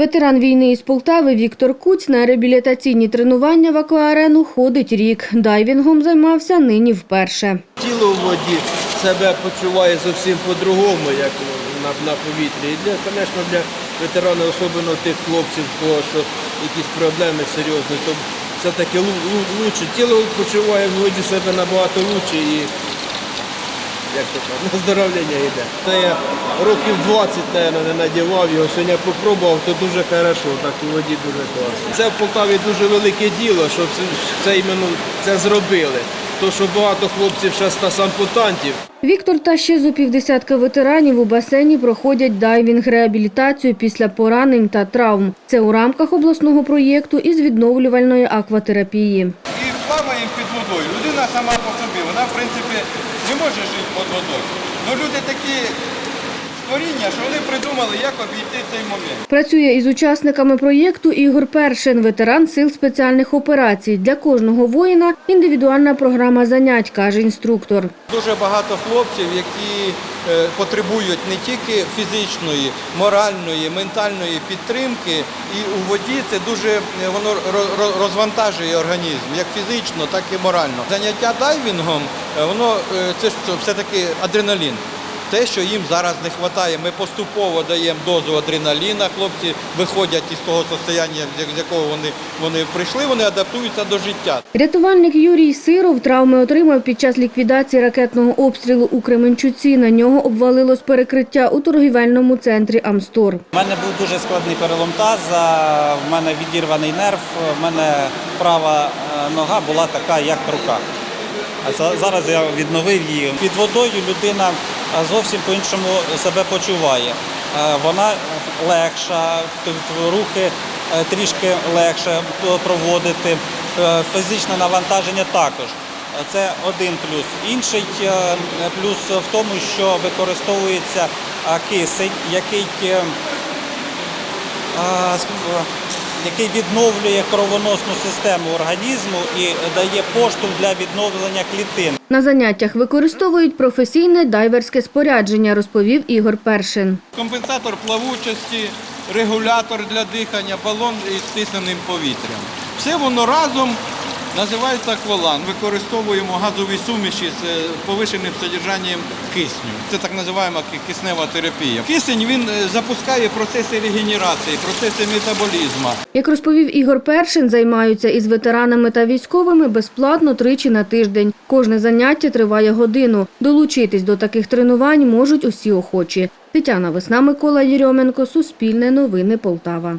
Ветеран війни із Полтави Віктор Куць на реабілітаційні тренування в акваарену ходить рік. Дайвінгом займався нині вперше. тіло в воді себе почуває зовсім по-другому, як на, повітрі. І для, звісно, для ветеранів, особливо тих хлопців, кого що якісь проблеми серйозні, то все-таки лу- лу- лучше. Тіло почуває в воді себе набагато краще і як то кажуть, оздоровлення йде. Це я років 20, мабуть, не надівав його. Сьогодні попробував, то дуже хорошо, так у воді дуже класно. Це в Полтаві дуже велике діло, що це, це іменно це зробили. То, що багато хлопців зараз нас ампутантів, Віктор та ще зо півдесятка ветеранів у басейні проходять дайвінг-реабілітацію після поранень та травм. Це у рамках обласного проєкту із відновлювальної акватерапії. і плаваємо. Людина сама по собі, вона в принципі не може жити під водою. Ну люди такі створіння, що вони придумали, як обійти цей момент. Працює із учасниками проєкту Ігор Першин, ветеран сил спеціальних операцій. Для кожного воїна індивідуальна програма занять, каже інструктор. Дуже багато хлопців, які е, потребують не тільки фізичної, моральної, ментальної підтримки, і у воді це дуже е, воно ро- ро- розвантажує організм, як фізично, так і морально. Заняття дайвінгом, е, воно це ж все-таки адреналін. Те, що їм зараз не вистачає, ми поступово даємо дозу адреналіна. Хлопці виходять із того состояння, з якого вони, вони прийшли, вони адаптуються до життя. Рятувальник Юрій Сиров травми отримав під час ліквідації ракетного обстрілу у Кременчуці. На нього обвалилось перекриття у торгівельному центрі Амстор. У мене був дуже складний перелом таза, в мене відірваний нерв, в мене права е, нога була така, як рука. А зараз я відновив її. Під водою людина зовсім по-іншому себе почуває. Е, Вона легша, рухи е, трішки легше проводити, е, фізичне навантаження також. Це один плюс. Інший плюс в тому, що використовується кисень, який який відновлює кровоносну систему організму і дає поштовх для відновлення клітин. На заняттях використовують професійне дайверське спорядження, розповів Ігор Першин. Компенсатор плавучості, регулятор для дихання, балон із стисненим повітрям. Все воно разом називається аквалан. Використовуємо газові суміші з е, повишеним содержанням кисню. Це так називаємо киснева терапія. Кисень він е, запускає процеси регенерації, процеси метаболізму. Як розповів Ігор Першин, займаються із ветеранами та військовими безплатно тричі на тиждень. Кожне заняття триває годину. Долучитись до таких тренувань можуть усі охочі. Тетяна Весна, Микола Єрьоменко, Суспільне новини Полтава.